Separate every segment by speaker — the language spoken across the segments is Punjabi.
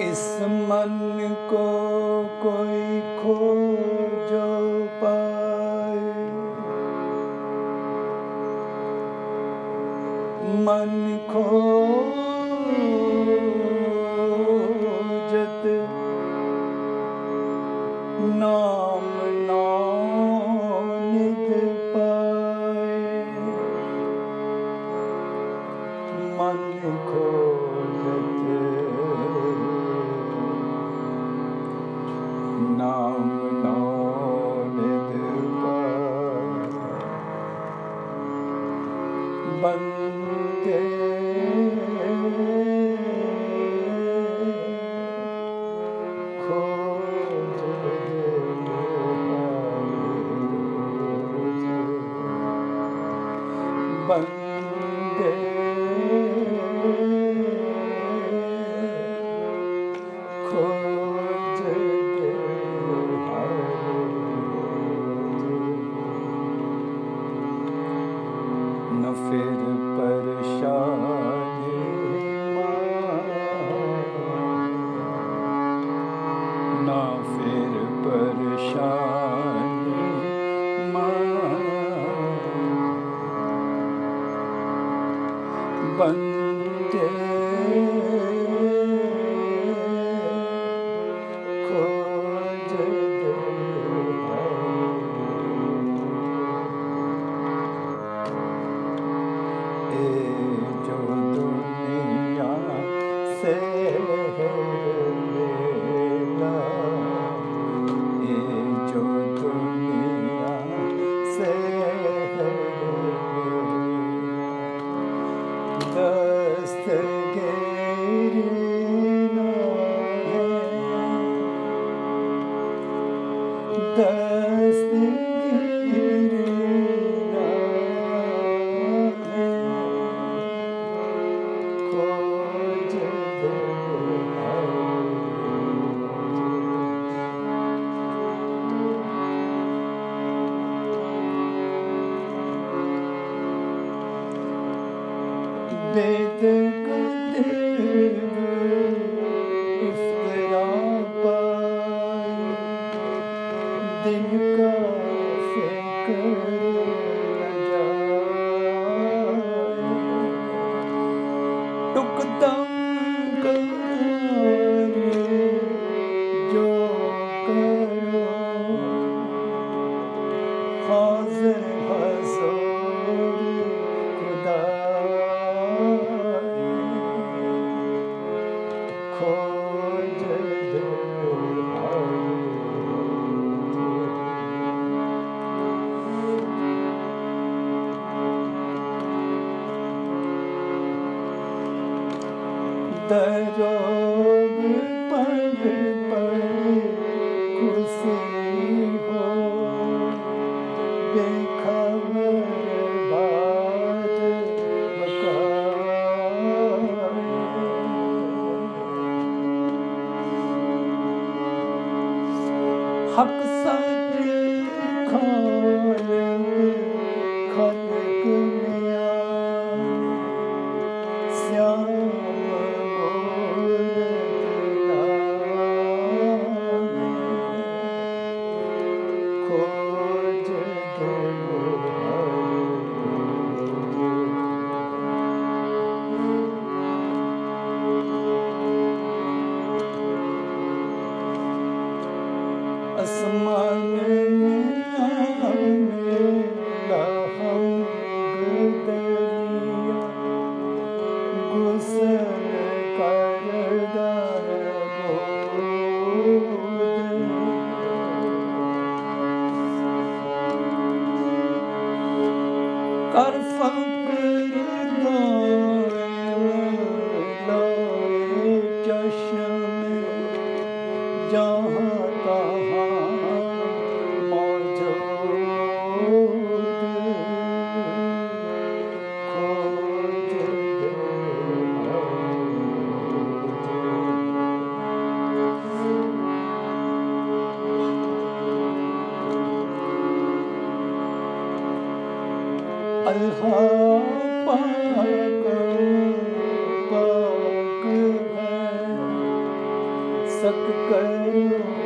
Speaker 1: इस मन को कोई खो जो पाए। मन खो say 때려 그 빨개 ਹੱਕ ਸੱਚ ਖਾਂ Lord ਸਤ ਕਰੋ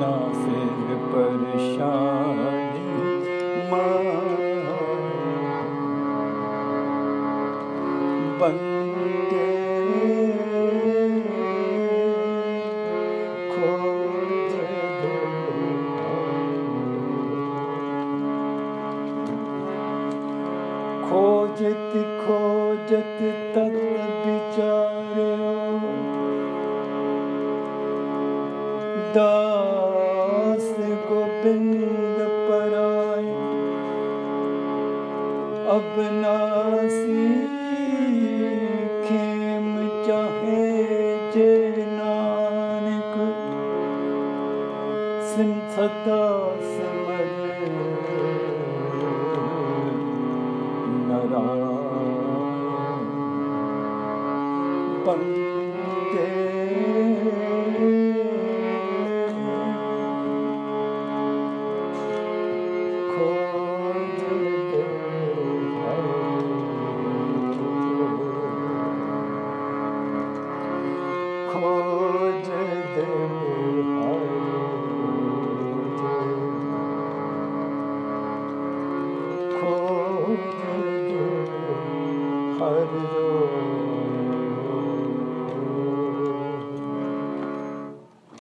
Speaker 1: ना फिर परेशानी बंदे खोज खोजत खोजत तत ਦਾਸ ਗੋਬਿੰਦ ਪਰਾਇ ਅਬਨਾਸੀ ਖੇਮ ਚਾਹੇ ਜੇ ਨਾਨਕ ਸਿੰਥਤਾ ਸਮਰ ਨਰਾ ਪੰਥ